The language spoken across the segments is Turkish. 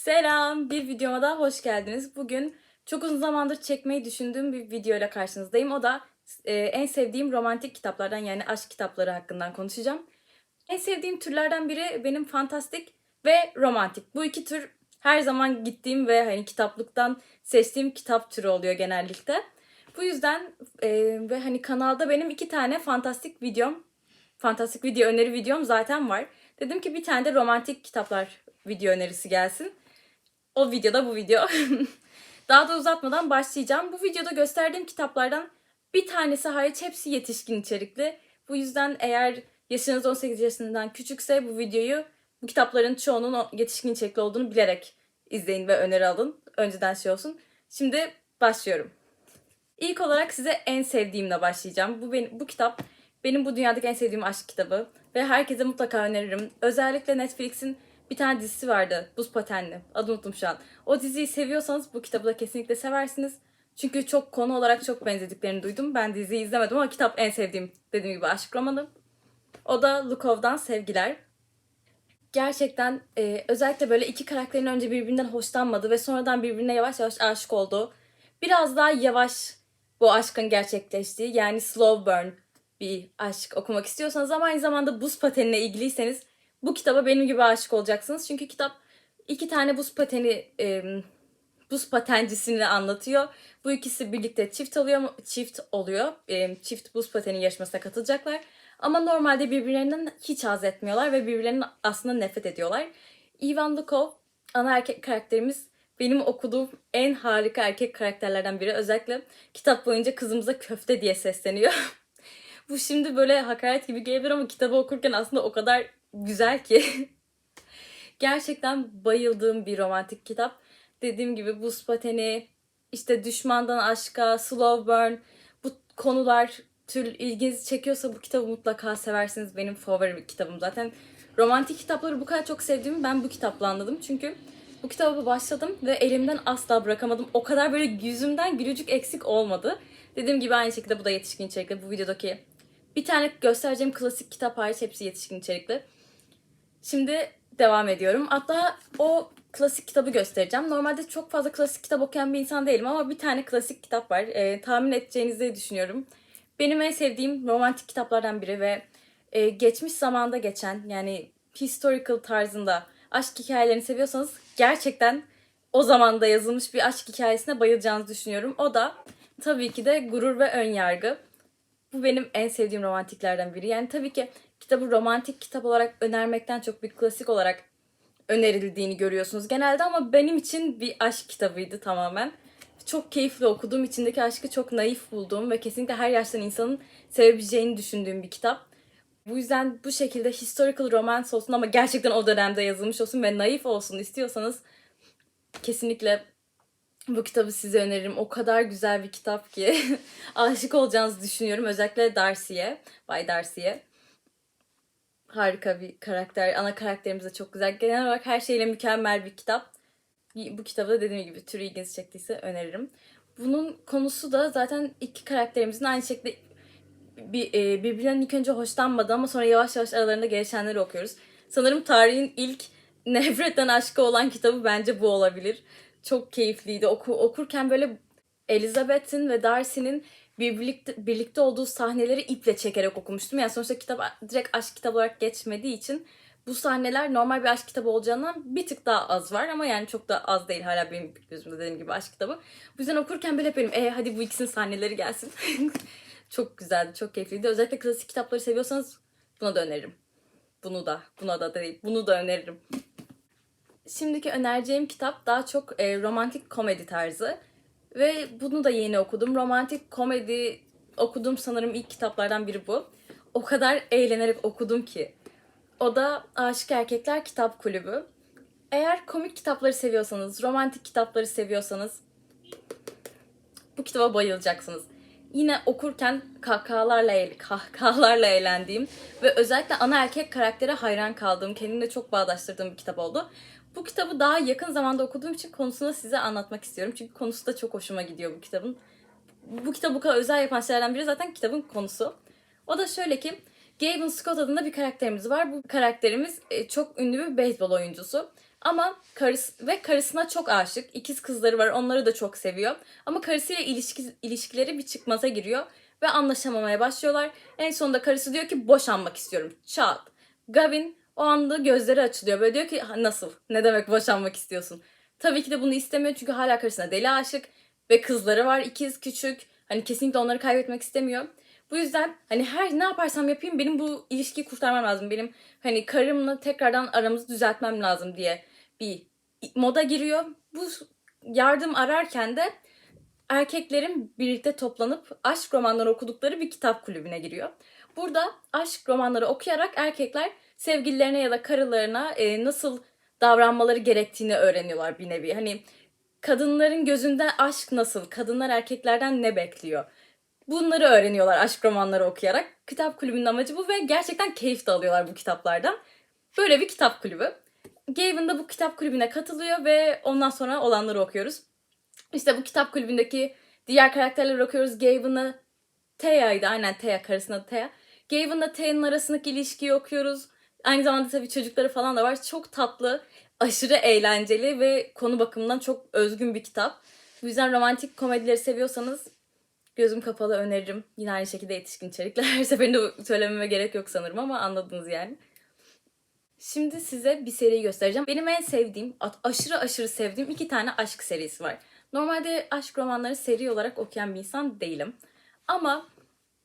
Selam, bir videoma daha hoş geldiniz. Bugün çok uzun zamandır çekmeyi düşündüğüm bir videoyla karşınızdayım. O da e, en sevdiğim romantik kitaplardan yani aşk kitapları hakkında konuşacağım. En sevdiğim türlerden biri benim fantastik ve romantik. Bu iki tür her zaman gittiğim ve hani kitaplıktan seçtiğim kitap türü oluyor genellikle. Bu yüzden e, ve hani kanalda benim iki tane fantastik videom, fantastik video öneri videom zaten var. Dedim ki bir tane de romantik kitaplar video önerisi gelsin. O videoda bu video. Daha da uzatmadan başlayacağım. Bu videoda gösterdiğim kitaplardan bir tanesi hariç hepsi yetişkin içerikli. Bu yüzden eğer yaşınız 18 yaşından küçükse bu videoyu bu kitapların çoğunun yetişkin içerikli olduğunu bilerek izleyin ve öneri alın. Önceden şey olsun. Şimdi başlıyorum. İlk olarak size en sevdiğimle başlayacağım. Bu benim, bu kitap benim bu dünyadaki en sevdiğim aşk kitabı ve herkese mutlaka öneririm. Özellikle Netflix'in bir tane dizisi vardı. Buz Patenli. Adını unuttum şu an. O diziyi seviyorsanız bu kitabı da kesinlikle seversiniz. Çünkü çok konu olarak çok benzediklerini duydum. Ben diziyi izlemedim ama kitap en sevdiğim dediğim gibi aşk romanı. O da Lukov'dan Sevgiler. Gerçekten e, özellikle böyle iki karakterin önce birbirinden hoşlanmadı ve sonradan birbirine yavaş yavaş aşık oldu. Biraz daha yavaş bu aşkın gerçekleştiği yani slow burn bir aşk okumak istiyorsanız ama aynı zamanda buz patenine ilgiliyseniz bu kitaba benim gibi aşık olacaksınız. Çünkü kitap iki tane buz pateni e, buz patencisini anlatıyor. Bu ikisi birlikte çift oluyor çift oluyor. E, çift buz pateni yarışmasına katılacaklar. Ama normalde birbirlerinden hiç haz etmiyorlar ve birbirlerinden aslında nefret ediyorlar. Ivan Lukov ana erkek karakterimiz benim okuduğum en harika erkek karakterlerden biri. Özellikle kitap boyunca kızımıza köfte diye sesleniyor. Bu şimdi böyle hakaret gibi gelebilir ama kitabı okurken aslında o kadar güzel ki. Gerçekten bayıldığım bir romantik kitap. Dediğim gibi buz pateni, işte düşmandan aşka, slow burn bu konular tür ilginizi çekiyorsa bu kitabı mutlaka seversiniz. Benim favori kitabım zaten. Romantik kitapları bu kadar çok sevdiğimi ben bu kitapla anladım. Çünkü bu kitaba başladım ve elimden asla bırakamadım. O kadar böyle yüzümden gülücük eksik olmadı. Dediğim gibi aynı şekilde bu da yetişkin içerikli. Bu videodaki bir tane göstereceğim klasik kitap hariç hepsi yetişkin içerikli. Şimdi devam ediyorum. Hatta o klasik kitabı göstereceğim. Normalde çok fazla klasik kitap okuyan bir insan değilim ama bir tane klasik kitap var. Ee, tahmin edeceğinizi düşünüyorum. Benim en sevdiğim romantik kitaplardan biri ve e, geçmiş zamanda geçen yani historical tarzında aşk hikayelerini seviyorsanız gerçekten o zamanda yazılmış bir aşk hikayesine bayılacağınızı düşünüyorum. O da tabii ki de Gurur ve Ön Yargı. Bu benim en sevdiğim romantiklerden biri. Yani tabii ki kitabı romantik kitap olarak önermekten çok bir klasik olarak önerildiğini görüyorsunuz genelde ama benim için bir aşk kitabıydı tamamen. Çok keyifli okuduğum, içindeki aşkı çok naif bulduğum ve kesinlikle her yaştan insanın sevebileceğini düşündüğüm bir kitap. Bu yüzden bu şekilde historical romance olsun ama gerçekten o dönemde yazılmış olsun ve naif olsun istiyorsanız kesinlikle bu kitabı size öneririm. O kadar güzel bir kitap ki aşık olacağınızı düşünüyorum. Özellikle Darcy'ye, Bay Darcy'ye. Harika bir karakter. Ana karakterimiz de çok güzel. Genel olarak her şeyle mükemmel bir kitap. Bu kitabı da dediğim gibi türü ilginizi çektiyse öneririm. Bunun konusu da zaten iki karakterimizin aynı şekilde bir, e, birbirinden ilk önce hoşlanmadı ama sonra yavaş yavaş aralarında gelişenleri okuyoruz. Sanırım tarihin ilk nefretten aşkı olan kitabı bence bu olabilir. Çok keyifliydi. Oku, okurken böyle Elizabeth'in ve Darcy'nin birlikte, birlikte olduğu sahneleri iple çekerek okumuştum. Yani sonuçta kitap direkt aşk kitabı olarak geçmediği için bu sahneler normal bir aşk kitabı olacağından bir tık daha az var ama yani çok da az değil hala benim gözümde dediğim gibi aşk kitabı. Bu yüzden okurken böyle hep benim e hadi bu ikisinin sahneleri gelsin. çok güzeldi, çok keyifliydi. Özellikle klasik kitapları seviyorsanız buna da öneririm. Bunu da, buna da değil, bunu da öneririm. Şimdiki önereceğim kitap daha çok e, romantik komedi tarzı. Ve bunu da yeni okudum. Romantik komedi okudum sanırım ilk kitaplardan biri bu. O kadar eğlenerek okudum ki. O da Aşık Erkekler Kitap Kulübü. Eğer komik kitapları seviyorsanız, romantik kitapları seviyorsanız bu kitaba bayılacaksınız. Yine okurken kahkahalarla, kahkahalarla eğlendiğim ve özellikle ana erkek karaktere hayran kaldığım, kendimle çok bağdaştırdığım bir kitap oldu. Bu kitabı daha yakın zamanda okuduğum için konusunu size anlatmak istiyorum. Çünkü konusu da çok hoşuma gidiyor bu kitabın. Bu kitabı bu kadar özel yapan şeylerden biri zaten kitabın konusu. O da şöyle ki Gavin Scott adında bir karakterimiz var. Bu karakterimiz e, çok ünlü bir beyzbol oyuncusu. Ama karısı ve karısına çok aşık. İkiz kızları var. Onları da çok seviyor. Ama karısıyla ilişki, ilişkileri bir çıkmaza giriyor ve anlaşamamaya başlıyorlar. En sonunda karısı diyor ki boşanmak istiyorum. Çat. Gavin o anda gözleri açılıyor. Böyle diyor ki "Ha, nasıl? Ne demek boşanmak istiyorsun? Tabii ki de bunu istemiyor çünkü hala karısına deli aşık ve kızları var ikiz küçük. Hani kesinlikle onları kaybetmek istemiyor. Bu yüzden hani her ne yaparsam yapayım benim bu ilişkiyi kurtarmam lazım. Benim hani karımla tekrardan aramızı düzeltmem lazım diye bir moda giriyor. Bu yardım ararken de erkeklerin birlikte toplanıp aşk romanları okudukları bir kitap kulübüne giriyor. Burada aşk romanları okuyarak erkekler sevgililerine ya da karılarına e, nasıl davranmaları gerektiğini öğreniyorlar bir nevi. Hani kadınların gözünde aşk nasıl, kadınlar erkeklerden ne bekliyor? Bunları öğreniyorlar aşk romanları okuyarak. Kitap kulübünün amacı bu ve gerçekten keyif de alıyorlar bu kitaplardan. Böyle bir kitap kulübü. Gavin de bu kitap kulübüne katılıyor ve ondan sonra olanları okuyoruz. İşte bu kitap kulübündeki diğer karakterleri okuyoruz. Gavin'ı Thea'ydı aynen Thea karısının adı Thea. Gavin'la Thea'nın arasındaki ilişkiyi okuyoruz. Aynı zamanda tabii çocukları falan da var. Çok tatlı, aşırı eğlenceli ve konu bakımından çok özgün bir kitap. Bu yüzden romantik komedileri seviyorsanız gözüm kapalı öneririm. Yine aynı şekilde yetişkin içerikler. Her seferinde söylememe gerek yok sanırım ama anladınız yani. Şimdi size bir seri göstereceğim. Benim en sevdiğim, aşırı aşırı sevdiğim iki tane aşk serisi var. Normalde aşk romanları seri olarak okuyan bir insan değilim. Ama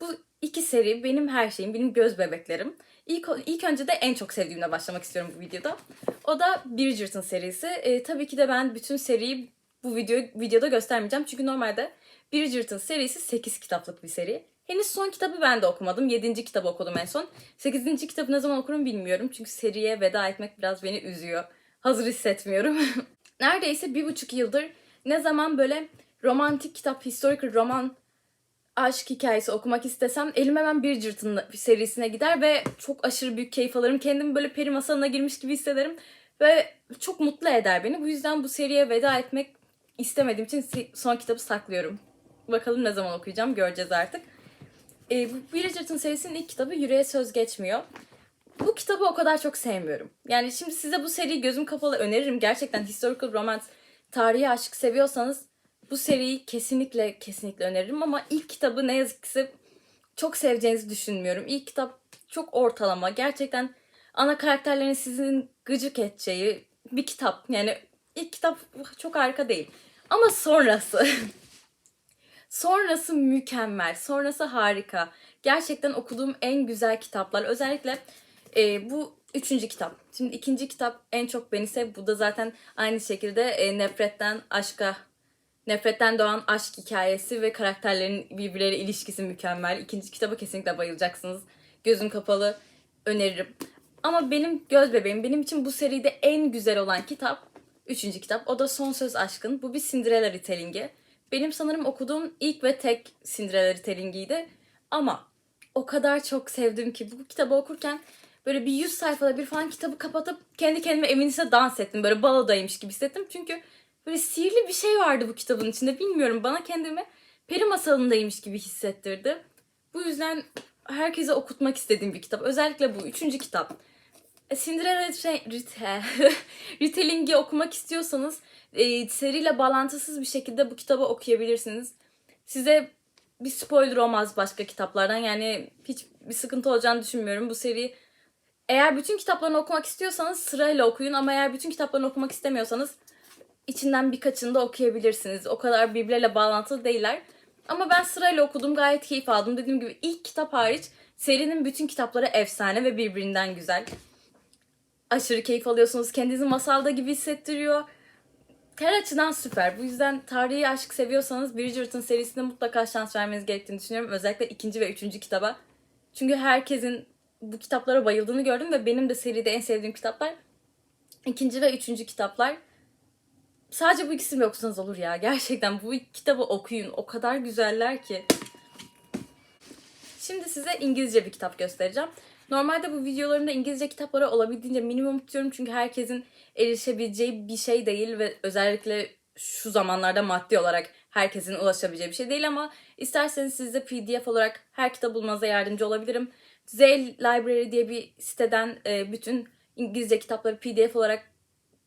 bu iki seri benim her şeyim, benim göz bebeklerim. İlk, ilk önce de en çok sevdiğimle başlamak istiyorum bu videoda. O da Bridgerton serisi. E, tabii ki de ben bütün seriyi bu video, videoda göstermeyeceğim. Çünkü normalde Bridgerton serisi 8 kitaplık bir seri. Henüz son kitabı ben de okumadım. 7. kitabı okudum en son. 8. kitabı ne zaman okurum bilmiyorum. Çünkü seriye veda etmek biraz beni üzüyor. Hazır hissetmiyorum. Neredeyse bir buçuk yıldır ne zaman böyle romantik kitap, historical roman aşk hikayesi okumak istesem elim hemen Bridgerton serisine gider ve çok aşırı büyük keyif alırım. Kendimi böyle peri masalına girmiş gibi hissederim ve çok mutlu eder beni. Bu yüzden bu seriye veda etmek istemediğim için son kitabı saklıyorum. Bakalım ne zaman okuyacağım göreceğiz artık. E, bu Bridgerton serisinin ilk kitabı Yüreğe Söz Geçmiyor. Bu kitabı o kadar çok sevmiyorum. Yani şimdi size bu seriyi gözüm kapalı öneririm. Gerçekten historical romance, tarihi aşk seviyorsanız bu seriyi kesinlikle kesinlikle öneririm ama ilk kitabı ne yazık ki çok seveceğinizi düşünmüyorum. İlk kitap çok ortalama. Gerçekten ana karakterlerin sizin gıcık edeceği bir kitap. Yani ilk kitap çok harika değil. Ama sonrası sonrası mükemmel. Sonrası harika. Gerçekten okuduğum en güzel kitaplar. Özellikle e, bu üçüncü kitap. Şimdi ikinci kitap en çok beni sev. Bu da zaten aynı şekilde e, nefretten aşka Nefretten doğan aşk hikayesi ve karakterlerin birbirleriyle ilişkisi mükemmel. İkinci kitaba kesinlikle bayılacaksınız. Gözüm kapalı öneririm. Ama benim göz bebeğim, benim için bu seride en güzel olan kitap, üçüncü kitap. O da Son Söz Aşkın. Bu bir Cinderella retellingi. Benim sanırım okuduğum ilk ve tek Cinderella retellingiydi. Ama o kadar çok sevdim ki bu kitabı okurken böyle bir 100 sayfada bir falan kitabı kapatıp kendi kendime evinizde dans ettim. Böyle balodaymış gibi hissettim. Çünkü Böyle sihirli bir şey vardı bu kitabın içinde. Bilmiyorum bana kendimi peri masalındaymış gibi hissettirdi. Bu yüzden herkese okutmak istediğim bir kitap. Özellikle bu üçüncü kitap. E, Cinderella şey, Rite, Retelling'i okumak istiyorsanız e, seriyle bağlantısız bir şekilde bu kitabı okuyabilirsiniz. Size bir spoiler olmaz başka kitaplardan. Yani hiç bir sıkıntı olacağını düşünmüyorum. Bu seri eğer bütün kitaplarını okumak istiyorsanız sırayla okuyun ama eğer bütün kitaplarını okumak istemiyorsanız içinden birkaçını da okuyabilirsiniz. O kadar birbirleriyle bağlantılı değiller. Ama ben sırayla okudum gayet keyif aldım. Dediğim gibi ilk kitap hariç serinin bütün kitapları efsane ve birbirinden güzel. Aşırı keyif alıyorsunuz. Kendinizi masalda gibi hissettiriyor. Her açıdan süper. Bu yüzden tarihi aşk seviyorsanız Bridgerton serisine mutlaka şans vermeniz gerektiğini düşünüyorum. Özellikle ikinci ve üçüncü kitaba. Çünkü herkesin bu kitaplara bayıldığını gördüm ve benim de seride en sevdiğim kitaplar ikinci ve üçüncü kitaplar. Sadece bu ikisini okusanız olur ya. Gerçekten bu kitabı okuyun. O kadar güzeller ki. Şimdi size İngilizce bir kitap göstereceğim. Normalde bu videolarımda İngilizce kitaplara olabildiğince minimum tutuyorum. Çünkü herkesin erişebileceği bir şey değil ve özellikle şu zamanlarda maddi olarak herkesin ulaşabileceği bir şey değil ama isterseniz size PDF olarak her kitap bulmanıza yardımcı olabilirim. Zale Library diye bir siteden e, bütün İngilizce kitapları PDF olarak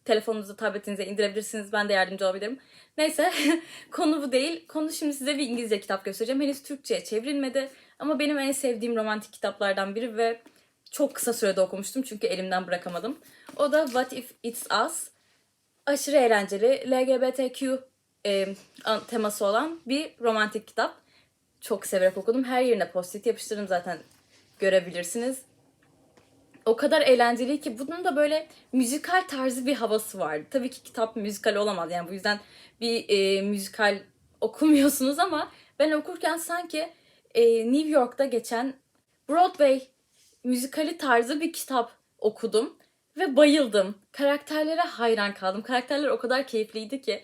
telefonunuza, tabletinize indirebilirsiniz. Ben de yardımcı olabilirim. Neyse konu bu değil. Konu şimdi size bir İngilizce kitap göstereceğim. Henüz Türkçe'ye çevrilmedi. Ama benim en sevdiğim romantik kitaplardan biri ve çok kısa sürede okumuştum çünkü elimden bırakamadım. O da What If It's Us. Aşırı eğlenceli, LGBTQ e, teması olan bir romantik kitap. Çok severek okudum. Her yerine post-it yapıştırdım zaten görebilirsiniz. O kadar eğlenceli ki bunun da böyle müzikal tarzı bir havası vardı. Tabii ki kitap müzikal olamaz yani bu yüzden bir e, müzikal okumuyorsunuz ama ben okurken sanki e, New York'ta geçen Broadway müzikali tarzı bir kitap okudum ve bayıldım. Karakterlere hayran kaldım. Karakterler o kadar keyifliydi ki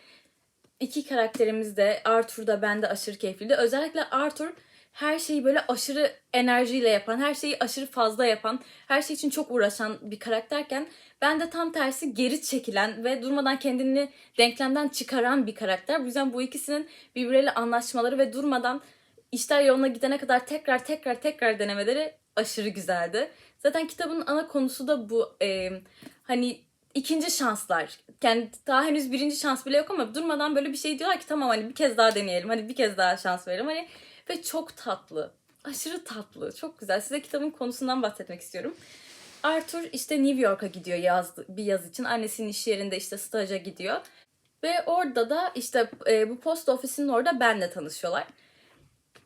iki karakterimiz de Arthur da ben de aşırı keyifliydi. Özellikle Arthur her şeyi böyle aşırı enerjiyle yapan, her şeyi aşırı fazla yapan, her şey için çok uğraşan bir karakterken ben de tam tersi geri çekilen ve durmadan kendini denklemden çıkaran bir karakter. Bu yüzden bu ikisinin birbirleriyle anlaşmaları ve durmadan işler yoluna gidene kadar tekrar tekrar tekrar denemeleri aşırı güzeldi. Zaten kitabın ana konusu da bu. Ee, hani ikinci şanslar. Yani daha henüz birinci şans bile yok ama durmadan böyle bir şey diyorlar ki tamam hani bir kez daha deneyelim. Hani bir kez daha şans verelim. Hani ve çok tatlı. Aşırı tatlı. Çok güzel. Size kitabın konusundan bahsetmek istiyorum. Arthur işte New York'a gidiyor yaz, bir yaz için. Annesinin iş yerinde işte staja gidiyor. Ve orada da işte e, bu post ofisinin orada benle tanışıyorlar.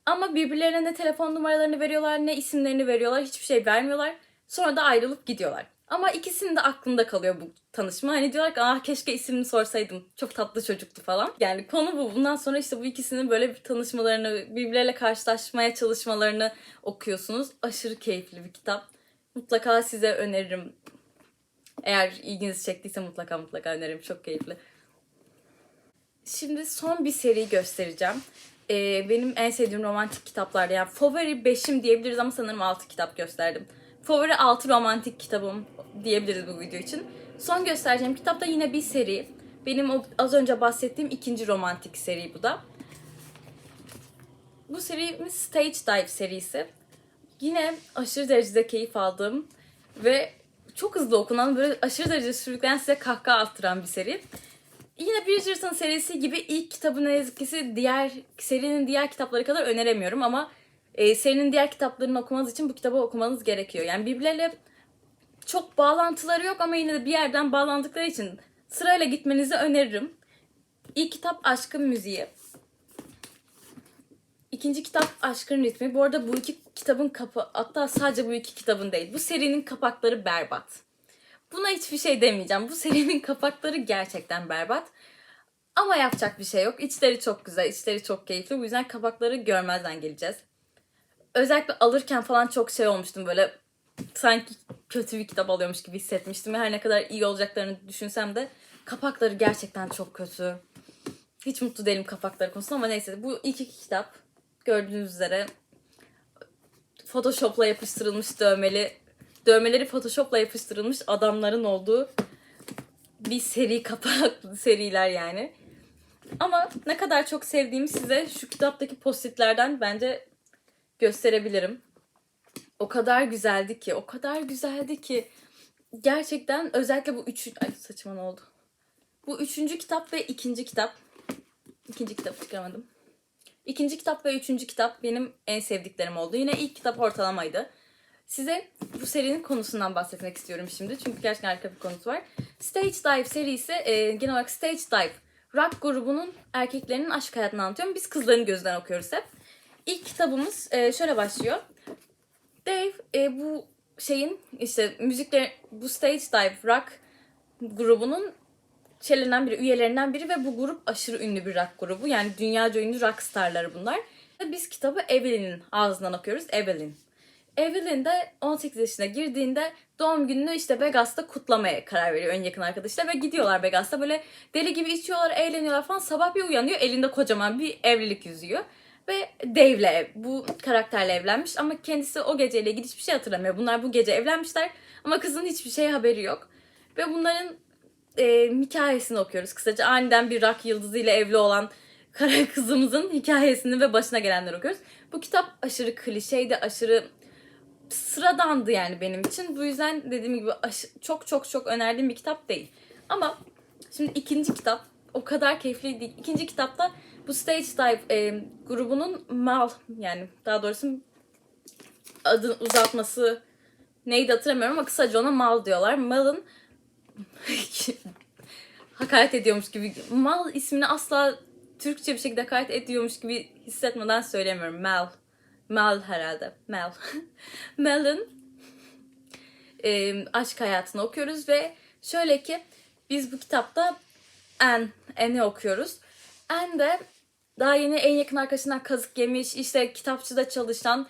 Ama birbirlerine ne telefon numaralarını veriyorlar ne isimlerini veriyorlar. Hiçbir şey vermiyorlar. Sonra da ayrılıp gidiyorlar. Ama ikisinin de aklında kalıyor bu tanışma. Hani diyorlar ki ah keşke ismini sorsaydım. Çok tatlı çocuktu falan. Yani konu bu. Bundan sonra işte bu ikisinin böyle bir tanışmalarını, birbirleriyle karşılaşmaya çalışmalarını okuyorsunuz. Aşırı keyifli bir kitap. Mutlaka size öneririm. Eğer ilginizi çektiyse mutlaka mutlaka öneririm. Çok keyifli. Şimdi son bir seri göstereceğim. Ee, benim en sevdiğim romantik kitaplar. Yani favori 5'im diyebiliriz ama sanırım 6 kitap gösterdim. Favori 6 romantik kitabım diyebiliriz bu video için. Son göstereceğim kitap da yine bir seri. Benim az önce bahsettiğim ikinci romantik seri bu da. Bu serimiz Stage Dive serisi. Yine aşırı derecede keyif aldığım ve çok hızlı okunan, böyle aşırı derecede sürükleyen size kahkaha attıran bir seri. Yine Bridgerton serisi gibi ilk kitabı ne yazık ki diğer serinin diğer kitapları kadar öneremiyorum ama e, serinin diğer kitaplarını okumanız için bu kitabı okumanız gerekiyor. Yani birbirleriyle çok bağlantıları yok ama yine de bir yerden bağlandıkları için sırayla gitmenizi öneririm. İlk kitap Aşkın Müziği. İkinci kitap Aşkın Ritmi. Bu arada bu iki kitabın kapı hatta sadece bu iki kitabın değil. Bu serinin kapakları berbat. Buna hiçbir şey demeyeceğim. Bu serinin kapakları gerçekten berbat. Ama yapacak bir şey yok. İçleri çok güzel, içleri çok keyifli. Bu yüzden kapakları görmezden geleceğiz. Özellikle alırken falan çok şey olmuştum böyle sanki kötü bir kitap alıyormuş gibi hissetmiştim. Her ne kadar iyi olacaklarını düşünsem de kapakları gerçekten çok kötü. Hiç mutlu değilim kapakları konusunda ama neyse bu ilk iki kitap gördüğünüz üzere Photoshop'la yapıştırılmış dövmeli dövmeleri Photoshop'la yapıştırılmış adamların olduğu bir seri kapaklı seriler yani. Ama ne kadar çok sevdiğimi size şu kitaptaki postitlerden bence gösterebilirim. O kadar güzeldi ki, o kadar güzeldi ki. Gerçekten özellikle bu üç... Ay saçma ne oldu? Bu üçüncü kitap ve ikinci kitap. İkinci kitap çıkaramadım. İkinci kitap ve üçüncü kitap benim en sevdiklerim oldu. Yine ilk kitap ortalamaydı. Size bu serinin konusundan bahsetmek istiyorum şimdi. Çünkü gerçekten harika bir konusu var. Stage Dive serisi e, genel olarak Stage Dive rock grubunun erkeklerinin aşk hayatını anlatıyorum. Biz kızların gözünden okuyoruz hep. İlk kitabımız e, şöyle başlıyor. Dave e, bu şeyin işte müzikler bu Stage Dive rock grubunun şeylerinden biri, üyelerinden biri ve bu grup aşırı ünlü bir rock grubu. Yani dünyaca ünlü rock starları bunlar. Biz kitabı Evelyn'in ağzından okuyoruz. Evelyn. Evelyn de 18 yaşına girdiğinde doğum gününü işte Vegas'ta kutlamaya karar veriyor en yakın arkadaşıyla ve gidiyorlar Vegas'ta böyle deli gibi içiyorlar, eğleniyorlar falan. Sabah bir uyanıyor elinde kocaman bir evlilik yüzüğü ve Dave'le bu karakterle evlenmiş ama kendisi o geceyle ilgili hiçbir şey hatırlamıyor. Bunlar bu gece evlenmişler ama kızın hiçbir şey haberi yok. Ve bunların e, hikayesini okuyoruz. Kısaca aniden bir rock yıldızıyla evli olan kara kızımızın hikayesini ve başına gelenleri okuyoruz. Bu kitap aşırı klişeydi, aşırı sıradandı yani benim için. Bu yüzden dediğim gibi çok çok çok önerdiğim bir kitap değil. Ama şimdi ikinci kitap o kadar keyifli değil. İkinci kitapta bu Stage Dive e, grubunun Mal yani daha doğrusu adın uzatması neydi hatırlamıyorum ama kısaca ona Mal diyorlar. Mal'ın hakaret ediyormuş gibi. Mal ismini asla Türkçe bir şekilde hakaret ediyormuş gibi hissetmeden söylemiyorum. Mal. Mal herhalde. Mal. Mal'ın e, aşk hayatını okuyoruz ve şöyle ki biz bu kitapta Anne, Anne'i okuyoruz. Anne de daha yeni en yakın arkadaşından kazık yemiş, işte kitapçıda çalışan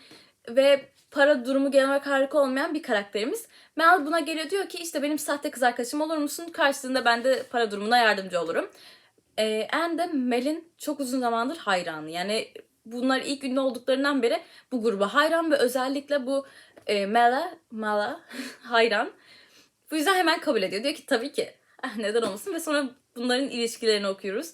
ve para durumu genel olarak harika olmayan bir karakterimiz. Mel buna geliyor diyor ki işte benim sahte kız arkadaşım olur musun? Karşılığında ben de para durumuna yardımcı olurum. Ee, Anne de Mel'in çok uzun zamandır hayranı. Yani bunlar ilk ünlü olduklarından beri bu gruba hayran ve özellikle bu e, Mel'a, Mel'a hayran. Bu yüzden hemen kabul ediyor. Diyor ki tabii ki neden olmasın ve sonra bunların ilişkilerini okuyoruz.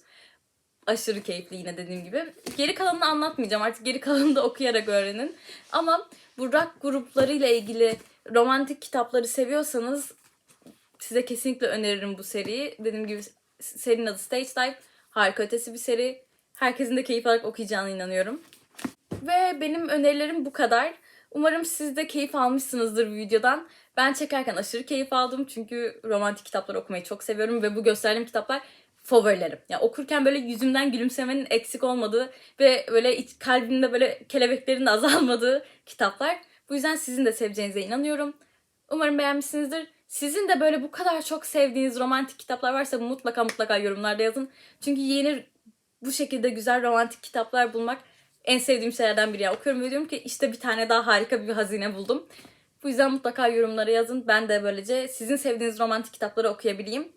Aşırı keyifli yine dediğim gibi. Geri kalanını anlatmayacağım artık geri kalanını da okuyarak öğrenin. Ama bu rock gruplarıyla ilgili romantik kitapları seviyorsanız size kesinlikle öneririm bu seriyi. Dediğim gibi serinin adı Stage Dive. Harika ötesi bir seri. Herkesin de keyif alarak okuyacağına inanıyorum. Ve benim önerilerim bu kadar. Umarım siz de keyif almışsınızdır bu videodan. Ben çekerken aşırı keyif aldım çünkü romantik kitaplar okumayı çok seviyorum ve bu gösterdiğim kitaplar favorilerim. Yani okurken böyle yüzümden gülümsemenin eksik olmadığı ve böyle iç, kalbimde böyle kelebeklerin de azalmadığı kitaplar. Bu yüzden sizin de seveceğinize inanıyorum. Umarım beğenmişsinizdir. Sizin de böyle bu kadar çok sevdiğiniz romantik kitaplar varsa mutlaka mutlaka yorumlarda yazın. Çünkü yeni bu şekilde güzel romantik kitaplar bulmak en sevdiğim şeylerden biri. Yani okuyorum ve diyorum ki işte bir tane daha harika bir hazine buldum. Bu yüzden mutlaka yorumlara yazın. Ben de böylece sizin sevdiğiniz romantik kitapları okuyabileyim.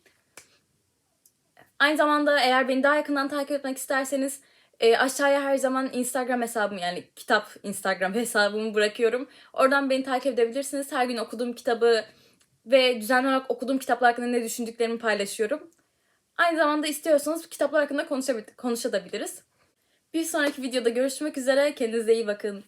Aynı zamanda eğer beni daha yakından takip etmek isterseniz e, aşağıya her zaman Instagram hesabım yani kitap Instagram hesabımı bırakıyorum. Oradan beni takip edebilirsiniz. Her gün okuduğum kitabı ve düzenli olarak okuduğum kitaplar hakkında ne düşündüklerimi paylaşıyorum. Aynı zamanda istiyorsanız kitaplar hakkında konuşabil- konuşabiliriz. Bir sonraki videoda görüşmek üzere. Kendinize iyi bakın.